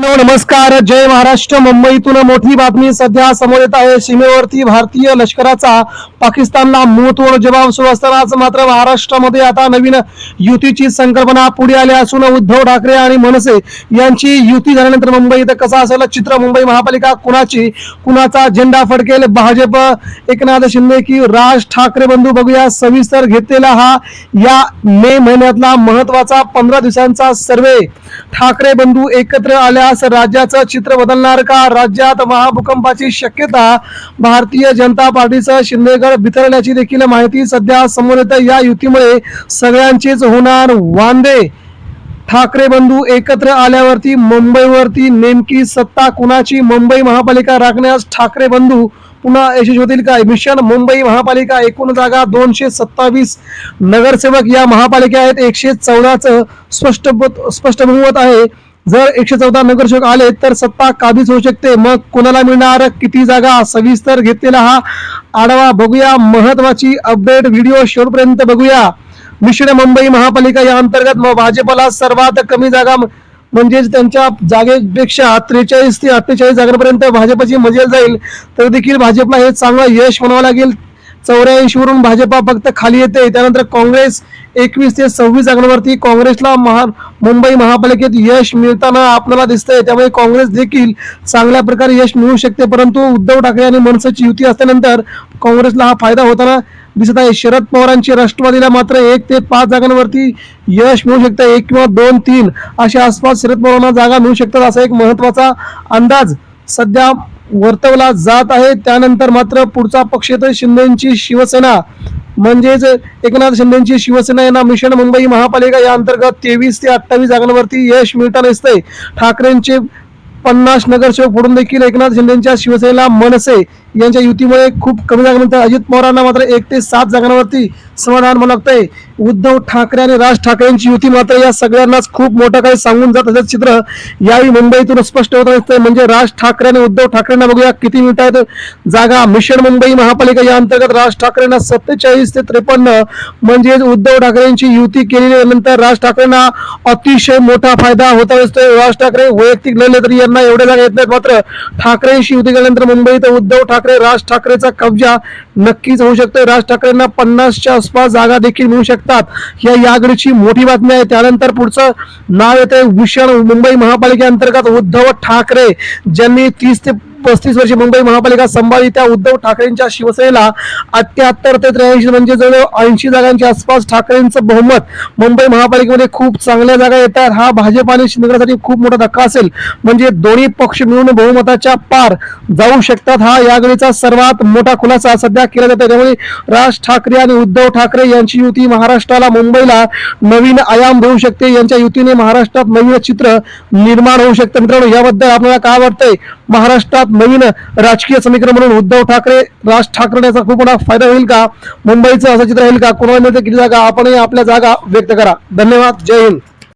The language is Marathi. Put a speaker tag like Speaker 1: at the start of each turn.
Speaker 1: हॅलो नमस्कार. जय महाराष्ट्र. मुंबईतून मोठी बातमी सध्या समोर येत आहे. सीमेवरती भारतीय लष्कराचा पाकिस्तानला मुंहतोड जबाब सुरू असतानाच मात्र महाराष्ट्रामध्ये आता नवीन युतीची संकल्पना पुढे आली असून उद्धव ठाकरे आणि मनसे यांची युती झाल्यानंतर मुंबईत कसं असेल चित्र? मुंबई महापालिका कुणाची? कुणाचा झेंडा फडकेल? भाजप एकनाथ शिंदे की राज ठाकरे? बंधू बघूया. सविस्तर घेतलेला हा या मे महिन्यातला महत्त्वाचा पंधरा दिवसांचा सर्वे. ठाकरे बंधू एकत्र आल्या आल्यास राज्याचं चित्र बदलणार का? राज्यात महाभूकंपाची शक्यता भारतीय जनता पार्टीचं शिंदेगड बिथरल्याची देखील माहिती सध्या समोर येते या युतीमुळे सगळ्यांचीच होणार वांदे. ठाकरे बंधू एकत्र आल्यावरती मुंबईवरती नेमकी सत्ता कुणाची? मुंबई महापालिका राखण्यास ठाकरे बंधू पुन्हा यशस्वी होतील काय? मिशन मुंबई महापालिका एकूण जागा दोनशे सत्तावीस नगरसेवक या महापालिका आहेत. एकशे चौदाचं स्पष्ट स्पष्ट बहुमत आहे. जर एकशे चौदा नगरसेवक आले तर सत्ता काबीज होऊ शकते. मग कोणाला मिळणार? किती जागा? सविस्तर घेतलेला हा आढावा बघूया. महत्वाची अपडेट व्हिडिओ शेवटपर्यंत बघूया. मिश्र मुंबई महापालिका या अंतर्गत भाजपला सर्वात कमी जागा म्हणजेच त्यांच्या जागेपेक्षा त्रेचाळीस ते अठ्ठेचाळीस जागांपर्यंत भाजपची मजेल जाईल. तर देखील भाजपला हे चांगलं यश म्हणावं लागेल. चौऱ्याऐंशी वरून भाजपा फक्त खाली येते. त्यानंतर काँग्रेस एकवीस ते सव्वीस जागांवरती काँग्रेसला महा मुंबई महापालिकेत यश मिळताना आपल्याला दिसतंय. त्यामुळे काँग्रेस देखील चांगल्या प्रकारे यश मिळू शकते. परंतु उद्धव ठाकरे आणि मनसेची युती असल्यानंतर काँग्रेसला हा फायदा होताना दिसत आहे. शरद पवारांची राष्ट्रवादीला मात्र एक ते पाच जागांवरती यश मिळू शकतं. एक किंवा दोन तीन अशा आसपास शरद पवारांना जागा मिळू शकतात. असा एक महत्त्वाचा अंदाज सध्या वर्तवला जात आहे. त्यानंतर मात्र पुढचा पक्ष तर शिंदेची शिवसेना. म्हणजेच एकनाथ शिंदेची शिवसेना यांना मिशन मुंबई महापालिका या अंतर्गत तेवीस ते अठ्ठावीस जागांवरती यश मिळताना नसते ठाकरेंचे पन्नास नगरसेवक फोडून देखील एकनाथ शिंदेच्या शिवसेनेला मनसे यांच्या युतीमुळे खूप कमी जागांनंतर अजित पवारांना मात्र एक ते सात जागांवरती समाधान म्हणू लागतंय. उद्धव ठाकरे आणि राज ठाकरेंची युती मात्र या सगळ्यांनाच खूप मोठं काही सांगून जात असं चित्र यावेळी मुंबईतून स्पष्ट होत असतंय. म्हणजे राज ठाकरे आणि उद्धव ठाकरेंना बघूया किती मिळत आहेत. जागा मिशन मुंबई महापालिका या अंतर्गत राज ठाकरेंना सत्तेचाळीस ते त्रेपन्न. म्हणजेच उद्धव ठाकरेंची युती केलेली नंतर राज ठाकरेंना अतिशय मोठा फायदा होता दिसतोय राज ठाकरे वैयक्तिक लढले तरी यांना एवढ्या जागा येत नाहीत. मात्र ठाकरेंशी युती केल्यानंतर मुंबईत उद्धव ठाकरे राज ठाकरेचा कब्जा नक्कीच होऊ शकतो राज ठाकरेंना पन्नासच्या आसपास जागा देखील मिळू शकतात. या याकडची मोठी बातमी आहे. त्यानंतर पुढचं नाव येते भूषण मुंबई महापालिकेअंतर्गत उद्धव ठाकरे ज्यांनी तीस ते पस्तीस वर्षी मुंबई महापालिका संभावित्या त्या उद्धव ठाकरेंच्या शिवसेनेला अठ्याहत्तर ते त्र्याऐंशी म्हणजे जवळ ऐंशी जागांच्या आसपास ठाकरेंचं बहुमत. मुंबई महापालिकेमध्ये खूप चांगल्या जागा येतात. हा भाजप आणि शिंदेसाठी खूप मोठा धक्का असेल. म्हणजे दोन्ही पक्ष मिळून बहुमताच्या पार जाऊ शकतात. हा यावेळीचा सर्वात मोठा खुलासा सध्या केला जातो त्यामुळे राज ठाकरे आणि उद्धव ठाकरे यांची युती महाराष्ट्राला मुंबईला नवीन आयाम देऊ शकते. यांच्या युतीने महाराष्ट्रात नवीन चित्र निर्माण होऊ शकतं. मित्रांनो याबद्दल आपल्याला काय वाटतंय? महाराष्ट्रात नवीन राजकीय समीकरण म्हणून उद्धव ठाकरे राज ठाकरे याचा खूप मोठा फायदा होईल का? मुंबईचं असं चित्र होईल का? कोणाला मिळते किती जागा? आपणही आपल्या जागा व्यक्त करा. धन्यवाद. जय हिंद.